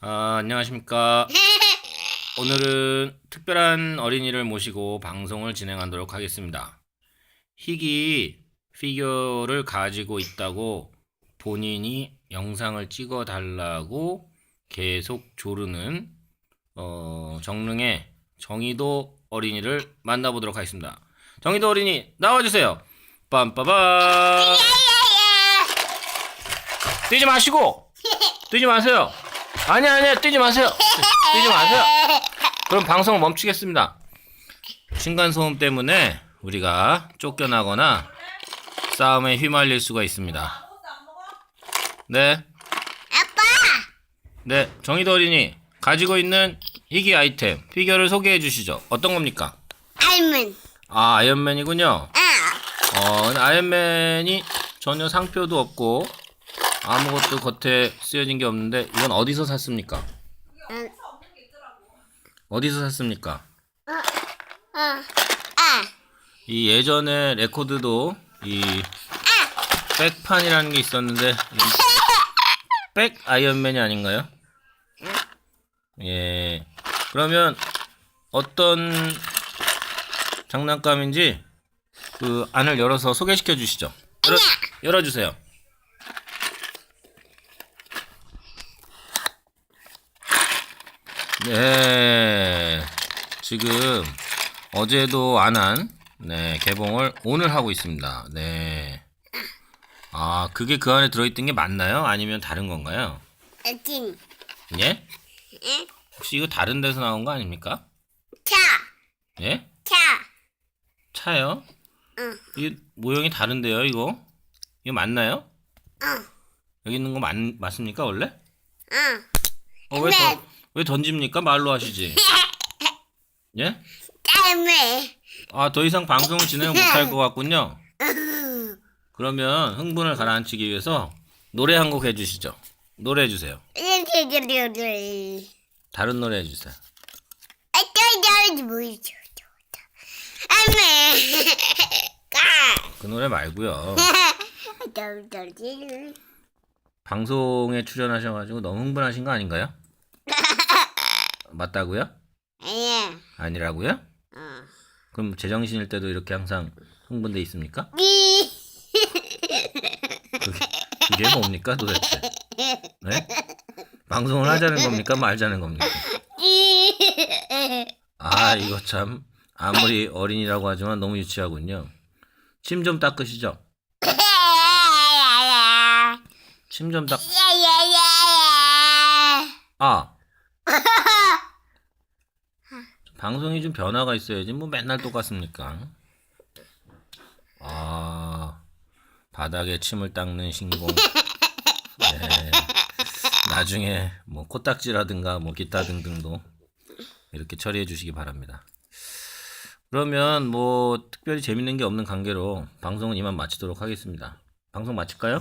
아, 안녕하십니까. 오늘은 특별한 어린이를 모시고 방송을 진행하도록 하겠습니다. 희귀 피규어를 가지고 있다고 본인이 영상을 찍어 달라고 계속 조르는 어, 정릉의 정의도 어린이를 만나보도록 하겠습니다. 정의도 어린이 나와주세요. 빰빠밤. 뛰지 마시고 뛰지 마세요. 아니 아니 뛰지 마세요. 뛰- 뛰지 마세요. 그럼 방송을 멈추겠습니다. 층간 소음 때문에 우리가 쫓겨나거나 싸움에 휘말릴 수가 있습니다. 네, 아빠! 네 정의도 어린이 가지고 있는 희귀 아이템 피규어를 소개해 주시죠. 어떤 겁니까? 알문. 아 아이언맨이군요. 아, 어 아이언맨이 전혀 상표도 없고 아무것도 겉에 쓰여진 게 없는데 이건 어디서 샀습니까? 응. 어디서 샀습니까? 어, 어, 아, 이 예전에 레코드도 이 백판이라는 게 있었는데 이백 아이언맨이 아닌가요? 예. 그러면 어떤 장난감인지 그 안을 열어서 소개시켜 주시죠. 열어, 열어주세요. 네. 지금 어제도 안한 네, 개봉을 오늘 하고 있습니다. 네. 아, 그게 그 안에 들어있던 게 맞나요? 아니면 다른 건가요? 진, 예? 응? 혹시 이거 다른 데서 나온 거 아닙니까? 차, 예? 차, 차요? 응, 이 모형이 다른데요, 이거? 이거 맞나요? 응, 여기 있는 거 맞, 맞습니까, 원래? 응. 어, 왜, 던, 왜 던집니까? 말로 하시지. 예? 딸매. 아, 더 이상 방송을 진행 못할 것 같군요. 그러면 흥분을 가라앉히기 위해서 노래 한 곡 해주시죠. 노래 해주세요. 다른 노래 해주세요. 아, 또, 뭐. 까. 그 노래 말고요. 방송에 출연하셔가지고 너무 흥분하신 거 아닌가요? 맞다고요? 아니야. 아니라고요? 어. 그럼 제정신일 때도 이렇게 항상 흥분돼 있습니까? 삐. 그게, 그게 뭡니까 도대체? 네? 방송을 하자는 겁니까 말자는 겁니까? 삐. 아 이거 참 아무리 어린이라고 하지만 너무 유치하군요. 침 좀 닦으시죠. 침 좀 닦. 아 방송이 좀 변화가 있어야지 뭐 맨날 똑같습니까? 아 바닥에 침을 닦는 신공. 네. 나중에 뭐 코딱지라든가 뭐 기타 등등도 이렇게 처리해 주시기 바랍니다. 그러면 뭐 특별히 재밌는 게 없는 관계로 방송은 이만 마치도록 하겠습니다. 방송 마칠까요?